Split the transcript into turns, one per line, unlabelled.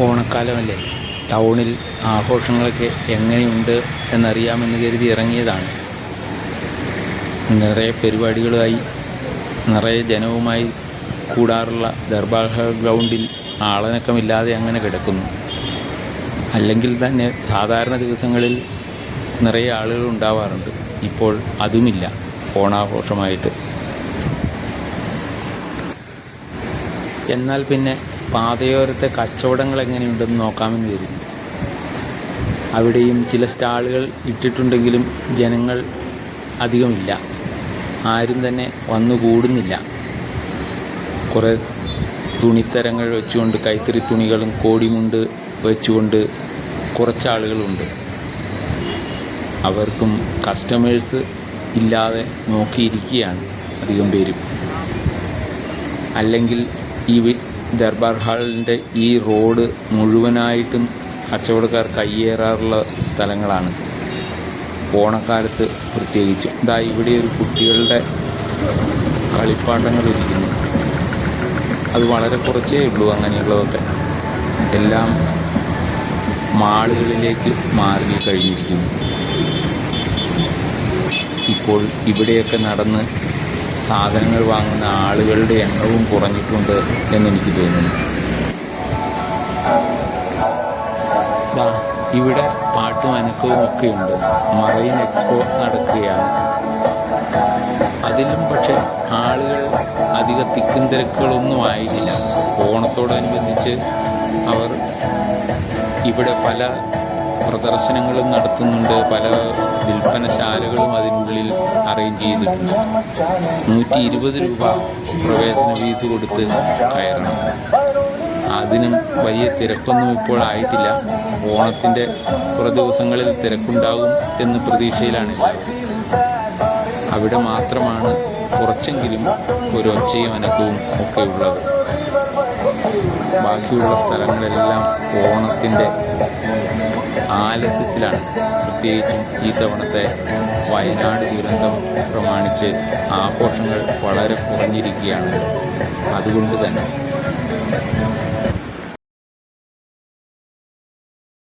ഓണക്കാലമല്ലേ? ടൗണിൽ ആഘോഷങ്ങളൊക്കെ എങ്ങനെയുണ്ട് എന്നറിയാമെന്ന് കരുതി ഇറങ്ങിയതാണ്. നിറയെ പരിപാടികളുമായി നിറയെ ജനവുമായി കൂടാറുള്ള ദർബാർ ഗ്രൗണ്ടിൽ ആളനക്കമില്ലാതെ അങ്ങനെ കിടക്കുന്നു. അല്ലെങ്കിൽ തന്നെ സാധാരണ ദിവസങ്ങളിൽ നിറയെ ആളുകൾ ഉണ്ടാവാറുണ്ട്. ഇപ്പോൾ അതുമില്ല ഓണാഘോഷമായിട്ട്. എന്നാൽ പിന്നെ പാതയോരത്തെ കച്ചവടങ്ങൾ എങ്ങനെയുണ്ടെന്ന് നോക്കാമെന്ന് കരുതി. അവിടെയും ചില സ്റ്റാളുകൾ ഇട്ടിട്ടുണ്ടെങ്കിലും ജനങ്ങൾ അധികമില്ല. ആരും തന്നെ വന്നു കൂടുന്നില്ല. കുറേ തുണിത്തരങ്ങൾ വെച്ചുകൊണ്ട് കൈത്തറി തുണികളും കോടിമുണ്ട് വെച്ചുകൊണ്ട് കുറച്ചാളുകളുണ്ട്. അവർക്കും കസ്റ്റമേഴ്സ് ഇല്ലാതെ നോക്കിയിരിക്കുകയാണ് അധികം പേരും. അല്ലെങ്കിൽ ഈ ദർബാർ ഹാളിന്റെ ഈ റോഡ് മുഴുവനായിട്ടും കച്ചവടക്കാർ കയ്യേറാറുള്ള സ്ഥലങ്ങളാണ്. ഓണക്കാലത്ത് പ്രത്യേകിച്ച്. ഇതാ ഇവിടെ ഒരു കുട്ടികളുടെ കളിപ്പാട്ടങ്ങൾ ഇരിക്കുന്നു. അത് വളരെ കുറച്ചേ ഉള്ളൂ അങ്ങനെയുള്ളതൊക്കെ. എല്ലാം മാളുകളിലേക്ക് മാറി കഴിഞ്ഞിരിക്കുന്നു. ഇപ്പോൾ ഇവിടെയൊക്കെ നടന്ന് സാധനങ്ങൾ വാങ്ങുന്ന ആളുകളുടെ എണ്ണവും കുറഞ്ഞിട്ടുണ്ട് എന്നെനിക്ക് തോന്നുന്നു. ഇവിടെ പാട്ടും അനക്കവും ഒക്കെയുണ്ട് മറൈൻ എക്സ്പോ നടക്കുകയാണ്. അതിലും പക്ഷെ ആളുകൾ അധിക തിക്കും തിരക്കുകളൊന്നും ആയിരുന്നില്ല. ഓണത്തോടനുബന്ധിച്ച് അവർ ഇവിടെ പല പ്രദർശനങ്ങളും നടത്തുന്നുണ്ട്. പല വിൽപ്പനശാലകളും അതിനുള്ളിൽ അറേഞ്ച് ചെയ്തിട്ടുണ്ട്. നൂറ്റി ഇരുപത് രൂപ പ്രവേശന ഫീസ് കൊടുത്ത് കയറണം. അതിനും വലിയ തിരക്കൊന്നും ഇപ്പോൾ ആയിട്ടില്ല. ഓണത്തിന്റെ കുറേ ദിവസങ്ങളിൽ തിരക്കുണ്ടാകും എന്ന് പ്രതീക്ഷയിലാണ് അവിടെ മാത്രമാണ് കുറച്ചെങ്കിലും ഒരു ഒച്ചയും അനക്കവും ഒക്കെ ഉള്ളത്. ബാക്കിയുള്ള സ്ഥലങ്ങളെല്ലാം ഓണത്തിന്റെ ആലസ്യത്തിലാണ്. പ്രത്യേകിച്ചും ഈ തവണത്തെ വയനാട് ദുരന്തം പ്രമാണിച്ച് ആഘോഷങ്ങൾ വളരെ കുറഞ്ഞിരിക്കുകയാണ്. അതുകൊണ്ട് തന്നെ